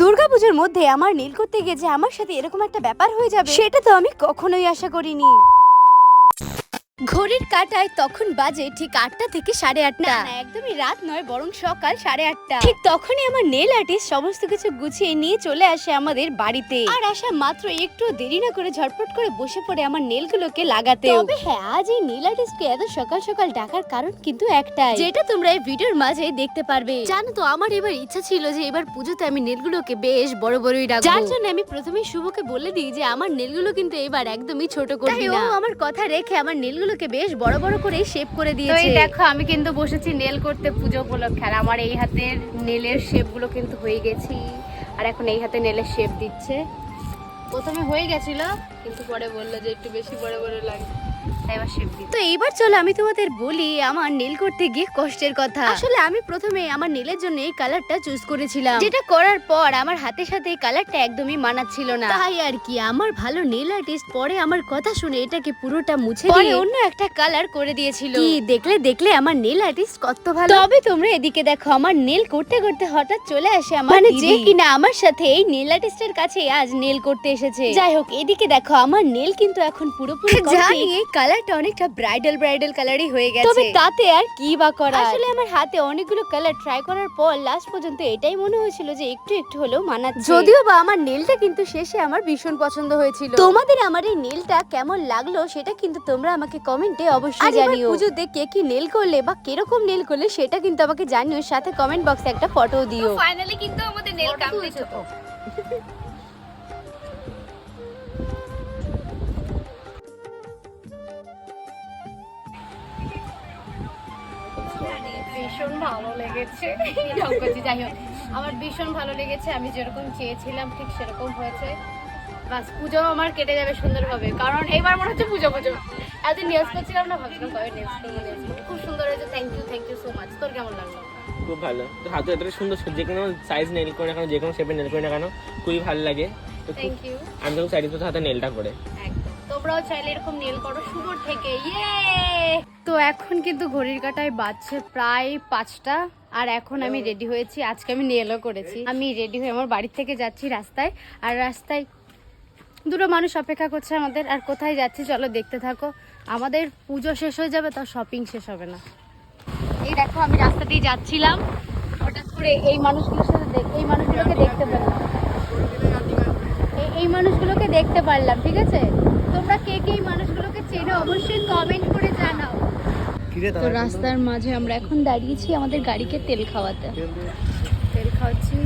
দুর্গাপুজোর মধ্যে আমার নীল করতে গিয়ে যে আমার সাথে এরকম একটা ব্যাপার হয়ে যাবে, সেটা তো আমি কখনোই আশা করিনি। ঘড়ির কাটায় তখন বাজে ঠিক আটটা থেকে সাড়ে আটটা। একদমই রাত নয় বরং সকাল সাড়ে আটটা। ঠিক তখনই আমার নেল আর্টিস্ট সমস্ত কিছু গুছিয়ে নিয়ে চলে আসে আমাদের বাড়িতে। আর আসা মাত্র একটু দেরি না করে ঝটপট করে বসে পড়ে আমার নেলগুলোকে লাগাতে তবে হ্যাঁ আজ এই নেল আর্টিস্টকে এত সকাল সকাল ডাকার কারণ কিন্তু একটাই। যেটা তোমরা এই ভিডিওর মাঝে দেখতে পারবে। জানো তো আমার এবার ইচ্ছা ছিল যে এবার পুজোতে আমি নেলগুলোকে বেশ বড় বড়ই রাখব। যার জন্য আমি প্রথমে শুভকে বলে দিই যে আমার নেলগুলো কিন্তু এবার একদমই ছোট করবি না। আমার কথা রেখে আমার নেলগুলোকে বেশ বড় বড় করে শেপ করে দিয়ে দিয়েছে। এই দেখো আমি কিন্তু বসেছি নেল করতে পুজো উপলক্ষে আর আমার এই হাতের নেলের শেপগুলো কিন্তু হয়ে গেছি। আর এখন এই হাতে নেলের শেপ দিচ্ছে। প্রথমে হয়ে গেছিল কিন্তু পরে বলল যে একটু বেশি বড় বড় লাগে। তো এইবার চলো আমি তোমাদের বলি আমার নেল করতে গিয়ে কষ্টের কথা। আসলে আমি প্রথমে আমার নেলের জন্য এই কালারটা চুজ করেছিলাম। যেটা করার পর আমার হাতের সাথে এই কালারটা একদমই মানাচ্ছিল না। তাই আর কি আমার ভালো নেল আর্টিস্ট পরে আমার কথা শুনে এটাকে পুরোটা মুছে দিয়ে অন্য একটা কালার করে দিয়েছিল। কি দেখলে দেখলে আমার নেল আর্টিস্ট কত ভালো। তবে তোমরা এদিকে দেখো আমার নেল করতে করতে হঠাৎ চলে আসে আমার মানে যে কিনা আমার সাথে এই নেল আর্টিস্টের কাছে আজ নেল করতে এসেছে। যাই হোক এদিকে দেখো আমার নেল কিন্তু এখন পুরোপুরি জানি কালারটা অনেকটা ব্রাইডাল ব্রাইডাল কালারই হয়ে গেছে। তবে তাতে আর কি বা করা? আসলে আমার হাতে অনেকগুলো কালার ট্রাই করার পর লাস্ট পর্যন্ত এটাই মনে হয়েছিল যে একটু একটু হলেও মানাচ্ছে। যদিও বা আমার নেলটা কিন্তু শেষে আমার ভীষণ পছন্দ হয়েছিল। তোমাদের আমার এই নেলটা কেমন লাগল সেটা কিন্তু তোমরা আমাকে কমেন্টে অবশ্যই জানিও। পুজোতে কে কি নেল করলে বা কীরকম নেল করলে সেটা কিন্তু আমাকে জানিও সাথে কমেন্ট বক্সে একটা ফটো দিও। ফাইনালি কিন্তু আমাদের নেল কমপ্লিট ভীষণ ভালো লেগেছে। যাই হোক। আমার ভীষণ ভালো লেগেছে আমি যেরকম চেয়েছিলাম ঠিক সেরকম হয়েছে। বাস পুজো আমার কেটে যাবে সুন্দরভাবে কারণ এইবার মনে হচ্ছে পুজো পুজো। এতদিন নেলস করছিলাম না ভাবছিলাম কবে নেলস করব খুব সুন্দর হয়েছে thank you thank you so much তোর কেমন লাগল? খুব ভালো। তো হাতে এতটা সুন্দর যে কোনো সাইজ নেল করে না কেন যে কোনো শেপে নেল করে না কেন খুবই ভালো লাগে। তো থ্যাংক ইউ আমি তো খুব স্যাটিসফাইড হাতে নেলটা করে। তোমরাও চাইলে এরকম নেল করো শুভর থেকে। ইয়ে তো এখন কিন্তু ঘড়ির কাটায় বাজছে প্রায় পাঁচটা আর এখন আমি রেডি হয়েছি। আজকে আমি নেলও করেছি। আমি রেডি হয়ে আমার বাড়ি থেকে যাচ্ছি রাস্তায় আর রাস্তায় দুটো মানুষ অপেক্ষা করছে আমাদের আর কোথায় যাচ্ছি চলো দেখতে থাকো। আমাদের পুজো শেষ হয়ে যাবে তাও শপিং শেষ হবে না। এই দেখো আমি রাস্তা দিয়ে যাচ্ছিলাম। হঠাৎ করে এই মানুষগুলোর সাথে এই মানুষগুলোকে দেখতে পেলাম। এই মানুষগুলোকে দেখতে পারলাম ঠিক আছে? তোমরা কে কে এই মানুষগুলোকে চেনো অবশ্যই কমেন্ট করে জানাও। তো রাস্তার মাঝে আমরা এখন দাঁড়িয়েছি আমাদের গাড়িকে তেল খাওয়াতে। তেল খাওয়াচ্ছি।